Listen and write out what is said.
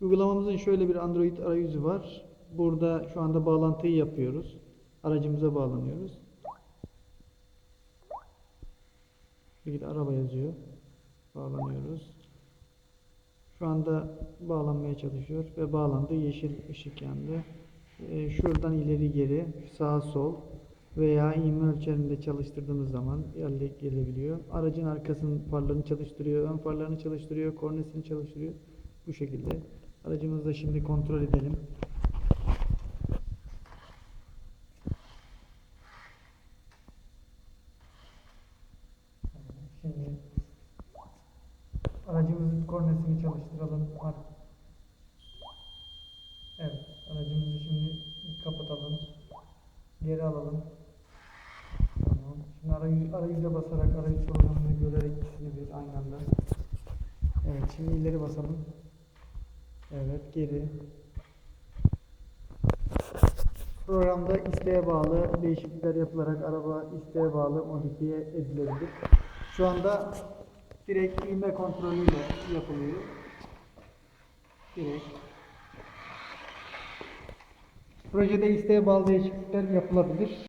Uygulamamızın şöyle bir Android arayüzü var. Burada şu anda bağlantıyı yapıyoruz. Aracımıza bağlanıyoruz. Bir araba yazıyor. Bağlanıyoruz. Şu anda bağlanmaya çalışıyor ve bağlandı. Yeşil ışık yandı. Ee, şuradan ileri geri, sağ sol veya ivme ölçerinde çalıştırdığımız zaman elde gelebiliyor. Aracın arkasının farlarını çalıştırıyor, ön farlarını çalıştırıyor, kornesini çalıştırıyor. Bu şekilde. Aracımızı da şimdi kontrol edelim. Şimdi aracımızın kornesini çalıştıralım. Evet, aracımızı şimdi kapatalım. Geri alalım. Tamam. Şimdi arayüz, arayüze basarak arayüz programını görerek ikisini bir aynı anda. Evet, şimdi ileri basalım. Evet, geri. Programda isteğe bağlı değişiklikler yapılarak araba isteğe bağlı modifiye edilebilir. Şu anda direkt ivme kontrolüyle yapılıyor. Direkt. Projede isteğe bağlı değişiklikler yapılabilir.